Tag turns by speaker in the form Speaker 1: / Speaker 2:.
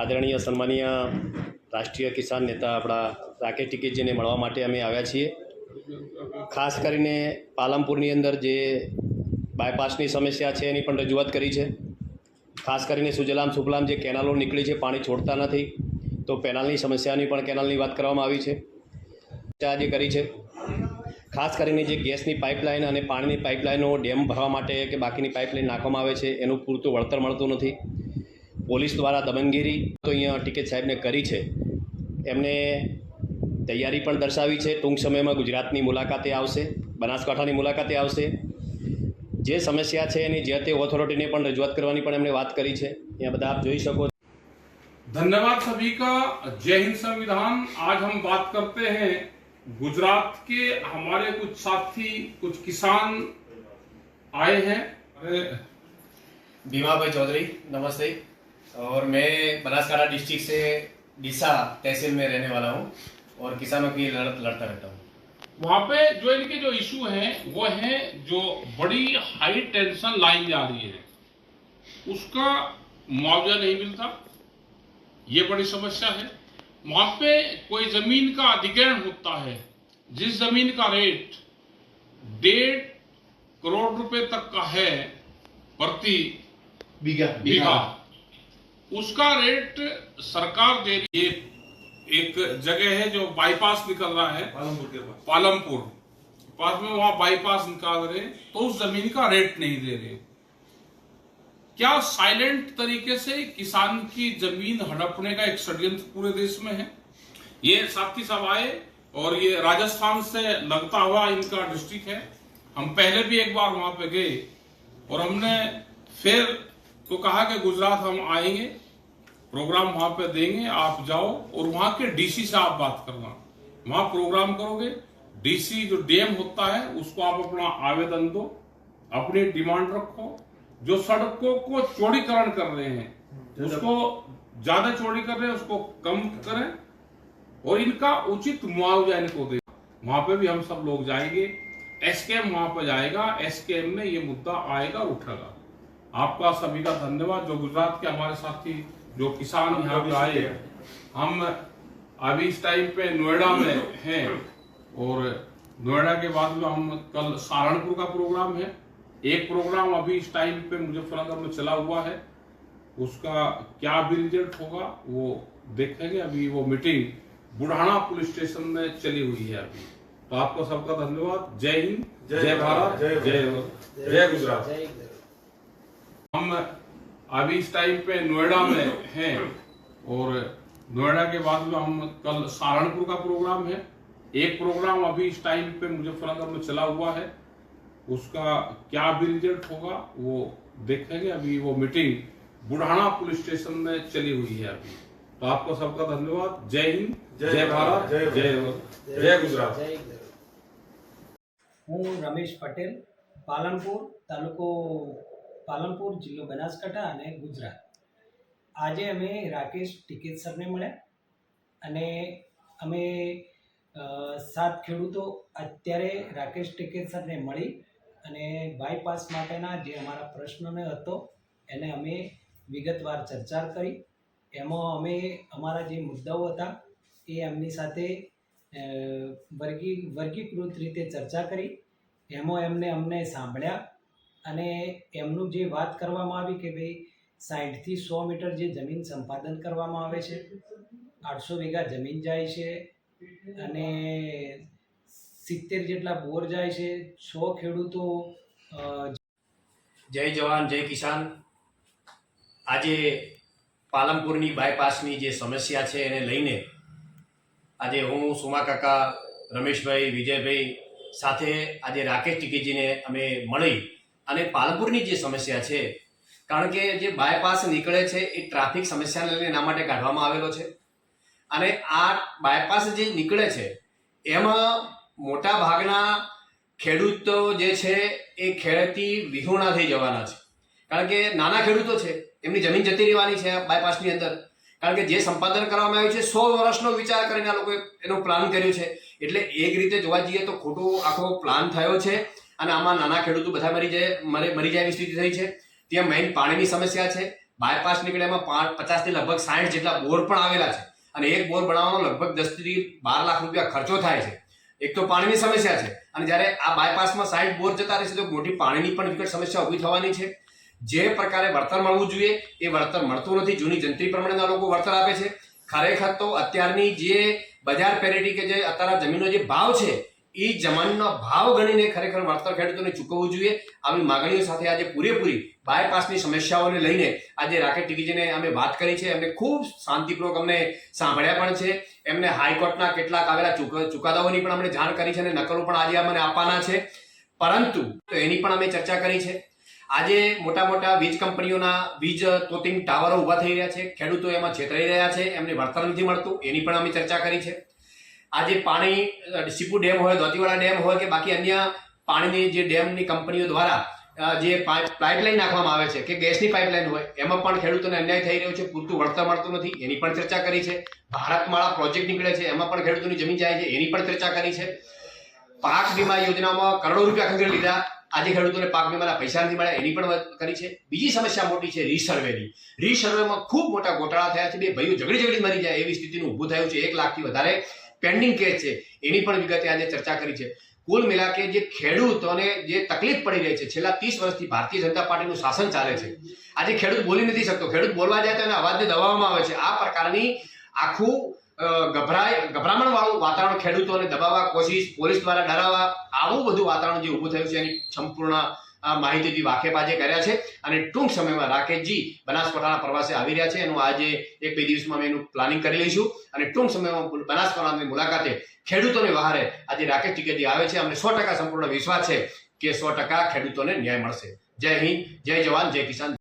Speaker 1: આદરણીય સન્માનીય રાષ્ટ્રીય કિસાન નેતા આપણા રાકેશ ટિકિટજીને મળવા માટે અમે આવ્યા છીએ. ખાસ કરીને પાલમપુરની અંદર જે બાયપાસની સમસ્યા છે એની પણ રજૂઆત કરી છે. ખાસ કરીને સુજલામ સુફલામ જે કેનાલો નીકળી છે, પાણી છોડતા નથી, તો પેનાલની સમસ્યાની પણ કેનાલની વાત કરવામાં આવી છે. આજે કરી છે. ખાસ કરીને જે ગેસની પાઇપલાઇન અને પાણીની પાઇપલાઇનો ડેમ ભરવા માટે કે બાકીની પાઇપલાઇન નાખવામાં આવે છે, એનું પૂરતું વળતર મળતું નથી. પોલીસ દ્વારા દમનગીરી તો અહીંયા ટિકિટ સાહેબને કરી છે એમને તૈયારી પણ દર્શાવી છે ટૂંક સમયમાં ગુજરાતની મુલાકાતે આવશે બનાસકાંઠાની મુલાકાતે આવશે જે સમસ્યા છે એની જે તે ઓથોરિટીને પણ રજૂઆત કરવાની પણ એમણે વાત કરી છે અહીંયા બધા આપ જોઈ શકો છો.
Speaker 2: धन्यवाद सभी का जय हिंद संविधान आज हम बात करते हैं गुजरात के हमारे कुछ साथी कुछ किसान आए हैं अरे,
Speaker 3: भीमा भाई चौधरी नमस्ते और मैं बनासकांठा डिस्ट्रिक्ट से डिसा तहसील में रहने वाला हूँ और किसानों की लड़त लड़ता रहता हूँ।
Speaker 2: वहाँ पे जो इनके जो इशू हैं वो है जो बड़ी हाई टेंशन लाइन जा रही है। उसका मुआवजा नहीं मिलता। ये बड़ी समस्या है। वहाँ पे कोई ज़मीन का अधिग्रहण होता है। जिस ज़मीन का रेट डेढ़ करोड़ रुपए तक का है प्रति
Speaker 3: बीघा।
Speaker 2: बीघा। उसका रेट सरकार दे रही है। एक जगह है जो बाईपास निकल रहा है।
Speaker 4: पालमपुर के पास।
Speaker 2: पालमपुर। पास में वहाँ बाईपास निकाल रहे तो उस ज़मीन का रेट नहीं दे रहे। क्या साइलेंट तरीके से किसान की ज़मीन हड़पने का एक षड्यंत्र पूरे देश में है? ये साथी सब आए और ये राजस्थान से लगता हुआ इनका डिस्ट्रिक्ट है। हम पहले भी एक बार वहाँ पे गए और हमने फिर तो कहा कि गुजरात हम आएँगे। प्रोग्राम वहाँ पे देंगे आप जाओ और वहाँ के डीसी से आप बात करना। वहाँ प्रोग्राम करोगे डीसी जो डीएम होता है उसको आप अपना आवेदन दो अपनी डिमांड रखो। जो सड़कों को चौड़ीकरण कर रहे हैं उसको ज़्यादा चौड़ी कर रहे हैं उसको कम करें और इनका उचित मुआवजा इनको दे। वहाँ पे भी हम सब लोग जाएँगे। एसकेएम वहाँ पर जाएगा एसकेएम में ये मुद्दा आएगा उठेगा। आपका सभी का धन्यवाद जो गुजरात के हमारे साथी जो किसान यहाँ पे आए हम अभी इस टाइम पे नोएडा में हैं और नोएडा के बाद में हम कल सहारनपुर का प्रोग्राम है। एक प्रोग्राम अभी इस टाइम पे मुजफ्फरनगर में चला हुआ है। उसका क्या भी रिज़ल्ट होगा वो देखेंगे। अभी वो मीटिंग बुढ़ाना पुलिस स्टेशन में चली हुई है अभी। तो आपको सबका धन्यवाद। जय हिंद। जय भारत।
Speaker 4: जय
Speaker 2: जय जय गुजरात। हम अभी इस टाइम पे नोएडा में है और नोएडा के बाद में हम कल सहारनपुर का प्रोग्राम है एक प्रोग्राम अभी इस टाइम पे मुजफ्फरनगर में चला हुआ है। उसका क्या भी रिज़ल्ट होगा वो देखेंगे। अभी वो मीटिंग बुढ़ाना पुलिस स्टेशन में चली हुई है अभी। तो आपको सबका धन्यवाद। जय हिंद जय भारत
Speaker 4: जय
Speaker 2: जय जय गुजरात।
Speaker 5: हूँ रमेश पटेल पालनपुर तालुको પાલનપુર, જિલ્લો બનાસકાંઠા અને ગુજરાત. આજે અમે રાકેશ ટિકેત સરને મળ્યા અને અમે સાત ખેડૂતો અત્યારે રાકેશ ટિકેત સરને મળી અને બાયપાસ માટેના જે અમારા પ્રશ્નને હતો, એને અમે વિગતવાર ચર્ચા કરી. એમાં અમે અમારા જે મુદ્દાઓ હતા, એ એમની સાથે વર્ગી, વર્ગીકૃત રીતે ચર્ચા કરી. એમાં એમને અમને સાંભળ્યા અને એમનું જે વાત કરવામાં આવી કે ભાઈ સાઠથી સો મીટર જે જમીન સંપાદન કરવામાં આવે છે, આઠસો વીઘા જમીન જાય છે અને સિત્તેર જેટલા બોર જાય છે, સો ખેડૂતો
Speaker 1: જય જવાન, જય કિસાન. આજે પાલનપુરની બાયપાસની જે સમસ્યા છે એને લઈને આજે હું, સુમા કાકા, રમેશભાઈ, વિજયભાઈ સાથે આજે રાકેશ ટીકીજીને અમે મળી અને પાલપુરની જે સમસ્યા છે, કારણ કે જે બાયપાસ નીકળે છે એ ટ્રાફિક સમસ્યાને લઈને એના માટે કાઢવામાં આવેલો છે. અને આ બાયપાસ જે નીકળે છે, એમાં મોટા ભાગના ખેડૂતો જે છે એ ખેડતી વિહોણા થઈ જવાના છે. કારણ કે નાના ખેડૂતો છે, એમની જમીન જતી રહેવાની છે બાયપાસની અંદર. કારણ કે જે સંપાદન કરવામાં આવ્યું છે, સો વર્ષનો વિચાર કરીને આ લોકોએ એનો પ્લાન કર્યો છે. એટલે એક રીતે જોવા જઈએ તો ખોટો આખો પ્લાન થયો છે. અને આમાં નાના ખેડૂતો બધા મરી જાય, મરી મરી જાય એવી સ્થિતિ થઈ છે. ત્યાં મેઇન પાણીની સમસ્યા છે. બાયપાસ નીકળે એમાં પાંચ પચાસથી લગભગ સાઠ જેટલા બોર પણ આવેલા છે. અને એક બોર બનાવવાનો લગભગ દસથી બાર લાખ રૂપિયા ખર્ચો થાય છે. એક તો પાણીની સમસ્યા છે. અને જ્યારે આ બાયપાસમાં સાઈડ બોર જતા રહેશે, તો મોટી પાણીની પણ વિકટ સમસ્યા ઊભી થવાની છે. જે પ્રકારે વળતર મળવું જોઈએ, એ વળતર મળતું નથી. જૂની જંત્રી પ્રમાણેના લોકો વળતર આપે છે. ખરેખર તો અત્યારની જે બજાર પેરેટી કે જે અત્યારે જમીનનો જે ભાવ છે એ જમાનનો ભાવ ગણીને ખરેખર વળતર ખેડૂતોને ચૂકવવું જોઈએ. આવી માગણીઓ સાથે આજે પૂરેપૂરી બાયપાસની સમસ્યાઓને લઈને આજે રાકેશ ટીકીજીને અમે વાત કરી છે. એમને ખૂબ શાંતિપૂર્વક અમને સાંભળ્યા પણ છે. એમને હાઈકોર્ટના કેટલાક આવેલા ચુક- ચુકાદાઓની પણ અમને જાણ કરી છે અને નકલો પણ આજે અમને આપવાના છે. પરંતુ તો એની પણ અમે ચર્ચા કરી છે. આજે મોટા મોટા વીજ કંપનીઓના વીજ તોતિંગ ટાવરો ઊભા થઈ રહ્યા છે. ખેડૂતો એમાં છેતરાઈ રહ્યા છે. એમને વળતર નથી મળતું. એની પણ અમે ચર્ચા કરી છે. આજે પાણી સીપુ ડેમ હોય ધોતીવાડા ડેમ હોય કે બાકી અન્ય પાણીની જે ડેમની કંપનીઓ દ્વારા જે પાઇપલાઇન નાખવામાં આવે છે કે ગેસની પાઇપલાઇન હોય, એમાં પણ ખેડૂતોને અન્યાય થઈ રહ્યો છે, પૂરતું વળતર મળતું નથી, એની પણ ચર્ચા કરી છે. ભારતમાળા પ્રોજેક્ટ નીકળે છે, એમાં પણ ખેડૂતોની જમીન જાય છે, એની પણ ચર્ચા કરી છે. પાક વીમા યોજનામાં કરોડો રૂપિયા ખંગેર લીધા. આજે ખેડૂતોને પાક વીમાના પૈસા નથી મળ્યા, એની પણ વાત કરી છે. બીજી સમસ્યા મોટી છે રીસર્વેની. રીસર્વેમાં ખૂબ મોટા ગોટાળા થયા છે, બે ભાઈઓ ઝઘડી ઝઘડી મરી જાય એવી સ્થિતિનું ઊભું થયું છે. એક લાખથી વધારે પેન્ડિંગ કેસ છે. એની પણ વિગતે આજે ચર્ચા કરી છે. કુલ મિલાકે જે ખેડૂતોને જે તકલીફ પડી રહી છે, છેલ્લા ત્રીસ વર્ષથી ભારતીય જનતા પાર્ટીનું શાસન ચાલે છે. આજે ખેડૂત બોલી નથી શકતો. ખેડૂત બોલવા જાય તો એના અવાજને દબાવવામાં આવે છે. આ પ્રકારની આખું ગભરાય ગભરામણ વાળું વાતાવરણ ખેડૂતોને દબાવવા, કોશિશ પોલીસ દ્વારા ડરાવવા, આવું બધું વાતાવરણ જે ઊભું થયું છે, એની સંપૂર્ણ અ, માહિતીથી વાકેફ આજે કર્યા છે અને ટૂંક સમયમાં રાકેશજી બનાસકાંઠાના પ્રવાસે આવી રહ્યા છે. એનું આજે એક બે દિવસમાં અમે એનું પ્લાનિંગ કરી લઈશું અને ટૂંક સમયમાં બનાસકાંઠાની મુલાકાતે ખેડૂતોને વહારે આજે રાકેશ ટીકેજી આવે છે. અમને સો ટકા સંપૂર્ણ વિશ્વાસ છે કે સો ટકા ખેડૂતોને ન્યાય મળશે. જય હિન્દ જય જવાન જય કિસાન.